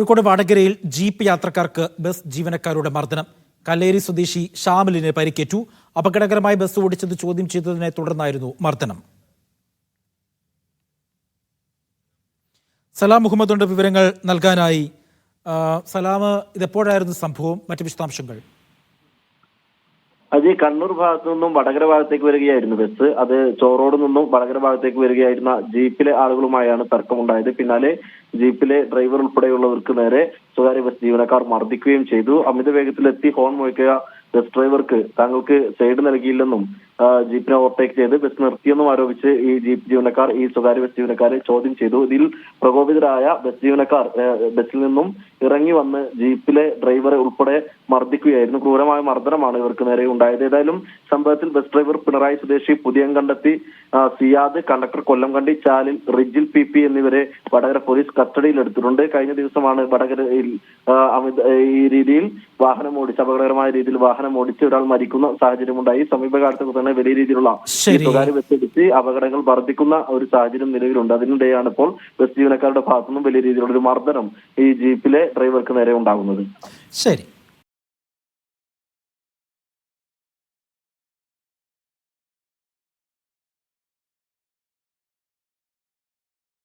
കോഴിക്കോട് വടകരയിൽ ജീപ്പ് യാത്രക്കാർക്ക് ബസ് ജീവനക്കാരുടെ മർദ്ദനം. കല്ലേരി സ്വദേശി ഷാമിലിന് പരിക്കേറ്റു. അപകടകരമായി ബസ് ഓടിച്ചത് ചോദ്യം ചെയ്തതിനെ തുടർന്നായിരുന്നു മർദ്ദനം. സലാം മുഹമ്മദുണ്ട് വിവരങ്ങൾ നൽകാനായി. സലാം ഇതെപ്പോഴായിരുന്നു സംഭവം? മറ്റു വിശദാംശങ്ങൾ. അത് കണ്ണൂർ ഭാഗത്തു നിന്നും വടകര ഭാഗത്തേക്ക് വരികയായിരുന്നു ബസ്. അത് ചോറോട് നിന്നും വടകര ഭാഗത്തേക്ക് വരികയായിരുന്ന ജീപ്പിലെ ആളുകളുമായാണ് തർക്കമുണ്ടായത്. പിന്നാലെ ജീപ്പിലെ ഡ്രൈവർ ഉൾപ്പെടെയുള്ളവർക്ക് നേരെ സ്വകാര്യ ബസ് ജീവനക്കാർ മർദ്ദിക്കുകയും ചെയ്തു. അമിത വേഗത്തിലെത്തി ഹോൺ മുഴക്കുക ബസ് ഡ്രൈവർക്ക് താങ്കൾക്ക് സൈഡ് നൽകിയില്ലെന്നും ജീപ്പിനെ ഓവർടേക്ക് ചെയ്ത് ബസ് നിർത്തിയെന്നും ആരോപിച്ച് ഈ ജീപ്പ് ജീവനക്കാർ ഈ സ്വകാര്യ ബസ് ജീവനക്കാരെ ചോദ്യം ചെയ്തു. ഇതിൽ പ്രകോപിതരായ ബസ് ജീവനക്കാർ ബസ്സിൽ നിന്നും ഇറങ്ങി വന്ന് ജീപ്പിലെ ഡ്രൈവറെ ഉൾപ്പെടെ മർദ്ദിക്കുകയായിരുന്നു. ക്രൂരമായ മർദ്ദനമാണ് ഇവർക്ക് നേരെ ഉണ്ടായത്. ഏതായാലും സംഭവത്തിൽ ബസ് ഡ്രൈവർ പിണറായി സ്വദേശി പുതിയം കണ്ടെത്തി. സിയാദ് കണ്ടക്ടർ കൊല്ലം കണ്ടി ചാലിൽ റിജിൽ പി പി എന്നിവരെ വടകര പോലീസ് കസ്റ്റഡിയിൽ എടുത്തിട്ടുണ്ട്. കഴിഞ്ഞ ദിവസമാണ് വടകരയിൽ അമിത ഈ രീതിയിൽ വാഹനം ഓടിച്ച് അപകടകരമായ രീതിയിൽ വാഹനം ഓടിച്ച് ഒരാൾ മരിക്കുന്ന സാഹചര്യമുണ്ടായി. സമീപകാലത്തൊക്കെ തന്നെ വലിയ രീതിയിലുള്ള. സ്വകാര്യ ബസ് അപകടങ്ങൾ വർദ്ധിക്കുന്ന ഒരു സാഹചര്യം നിലവിലുണ്ട്. അതിനിടെയാണ് ഇപ്പോൾ ബസ് ജീവനക്കാരുടെ ഭാഗത്തുനിന്നും വലിയ രീതിയിലുള്ള ഒരു മർദ്ദനം ഈ ജീപ്പിലെ ഡ്രൈവർക്ക് നേരെ ഉണ്ടാകുന്നത്. ശരി.